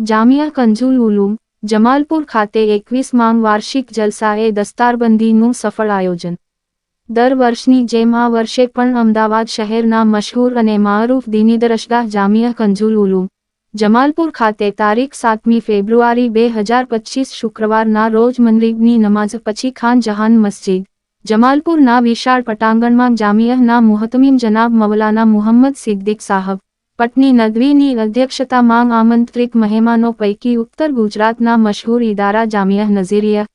જામિયા કંજુલ ઉલુમ, જમાલપુર ખાતે એકવીસમાં વાર્ષિક જલસાએ દસ્તારબંધીનું સફળ આયોજન. દર વર્ષની જેમ આ વર્ષે પણ અમદાવાદ શહેરના મશહૂર અને મારૂફ દીની દરસગાહ જામિયા કંજુલ ઉલુમ, જમાલપુર ખાતે તારીખ સાતમી ફેબ્રુઆરી બે હજાર પચીસ શુક્રવારના રોજ મંદિરની નમાઝ પછી ખાન જહાન મસ્જિદ, જમાલપુરના વિશાળ પટાંગણમાં જામિયાના મુહતમીમ જનાબ મવલાના મુહમ્મદ સિદ્દીક સાહબ પટની નદવીની અધ્યક્ષતામાં આમંત્રિત મહેમાનો પૈકી ઉત્તર ગુજરાતના મશહૂર ઇદારા જામિયા નઝીરિયા,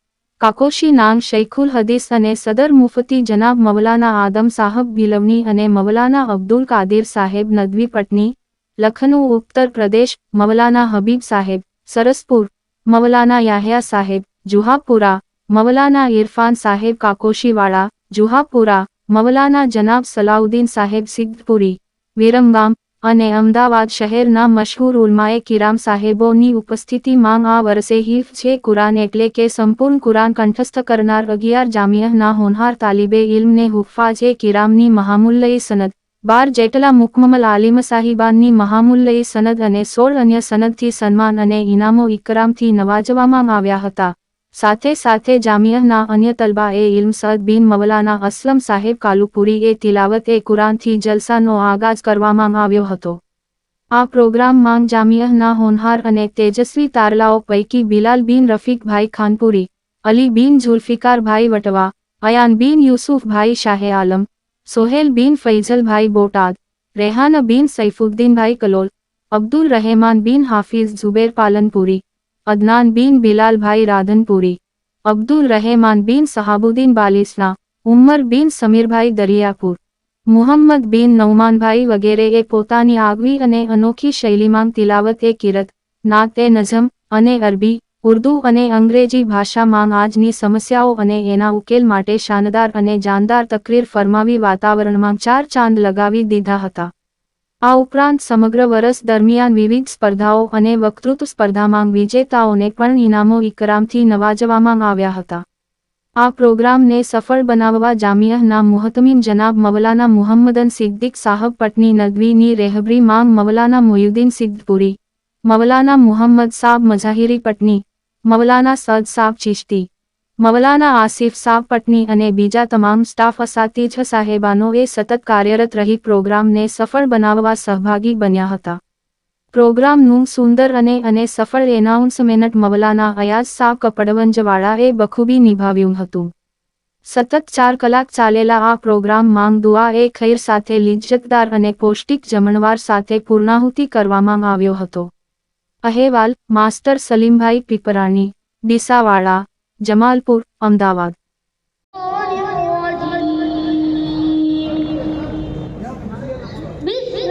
કાકોશી નાંગ શૈખુલ હદીસ અને સદર મુફતી જનાબ મવલાના આદમ સાહબ બિલવની અને મવલાના અબ્દુલ કાદિર સાહેબ નદવી પટની, લખનઉ, ઉત્તર પ્રદેશ, મવલાના હબીબ સાહેબ, સરસપુર, મવલાના યાહ્યા સાહેબ, જુહાપુરા, મવલાના ઇરફાન સાહેબ કાકોશીવાળા, જુહાપુરા, મવલાના જનાબ સલાઉદ્દીન સાહેબ સિદ્ધપુરી, વિરમગામ અને અમદાવાદ શહેરના મશહૂર ઉલમાએ કિરામ સાહેબોની ઉપસ્થિતિમાં આ વર્ષે હિફ છે કુરાન એટલે કે સંપૂર્ણ કુરાન કંઠસ્થ કરનાર અગિયાર જામિયાના હોનહાર તાલિબે ઇલ્મને હુફા છે કિરામની મહામુલ્લયી સનદ, બાર જેટલા મુકમલ આલિમ સાહિબાનની મહામુલ્લયી સનદ અને સોળ અન્ય સનદથી સન્માન અને ઇનામો ઇકરામથી નવાજવામાં આવ્યા હતા. સાથે સાથે જામિયાના અન્ય તલબા ઇલ્મ સદ બિન મવલાના અસલમ સાહેબ કાલુપુરી એ તિલાવત એ કુરાનથી જલસાનો આગાજ કરવામાં આવ્યો હતો. આ પ્રોગ્રામમાં જામિયાના હોનહાર અને તેજસ્વી તારલાઓ પૈકી બિલાલ બિન રફીકભાઈ ખાનપુરી, અલી બિન ઝુલ્ફિકારભાઈ વટવા, અયાન બિન યુસુફભાઈ શાહે આલમ, સોહેલ બિન ફૈઝલભાઈ બોટાદ, રેહાન બિન સૈફુદ્દીનભાઈ કલોલ, અબ્દુલ રહેમાન બિન હાફિઝ ઝુબેર પાલનપુરી અદનાન બિન બિલાલભાઈ રાધનપુરી, અબ્દુલ રહેમાન બિન સહાબુદ્દીન બાલિસના, ઉમર બિન સમીરભાઈ દરિયાપુર, મુહમ્મદ બિન નૌમાનભાઈ વગેરેએ પોતાની આગવી અને અનોખી શૈલીમાં તિલાવત એ કિરત, નાત એ નઝમ અને અરબી, ઉર્દૂ અને અંગ્રેજી ભાષામાં આજની સમસ્યાઓ અને એના ઉકેલ માટે શાનદાર અને જાનદાર તકરીર ફરમાવી વાતાવરણમાં ચાર ચાંદ લગાવી દીધા હતા. આ ઉપરાંત સમગ્ર વર્ષ દરમિયાન વિવિધ સ્પર્ધાઓ અને વક્તૃત્વ સ્પર્ધામાં વિજેતાઓને પણ ઇનામો ઇકરામથી નવાજવામાં આવ્યા હતા. આ પ્રોગ્રામને સફળ બનાવવા જામિયાના મુહતમીમ જનાબ મવલાના મુહમ્મદન સિદ્દીક સાહબ પટની નદવીની રહેબરી માંગ મવલાના મોયુદ્દીન સિદ્ધપુરી, મવલાના મુહમ્મદ સાબ મઝાહિરી પટની મવલાના સદ સાબ ચિશ્તી મવલાના આસિફ સાબ પટની અને બીજા તમામ સ્ટાફ અસાતીજ સાહેબાનોએ સતત કાર્યરત રહી પ્રોગ્રામને સફળ બનાવવા સહભાગી બન્યા હતા. પ્રોગ્રામનું સુંદર અને અને સફળ એનાઉન્સમેન્ટ મવલાના અયાજ સાબ કપડવંજવાળાએ બખૂબી નિભાવ્યું હતું. સતત ચાર કલાક ચાલેલા આ પ્રોગ્રામ માંગ દુઆ એ ખૈર સાથે લિજ્જતદાર અને પૌષ્ટિક જમણવાર સાથે પૂર્ણાહુતિ કરવામાં આવ્યો હતો. અહેવાલ, માસ્ટર સલીમભાઈ પીપરાણી, ડીસાવાળા જમાલપુર અમદાવાદ بسم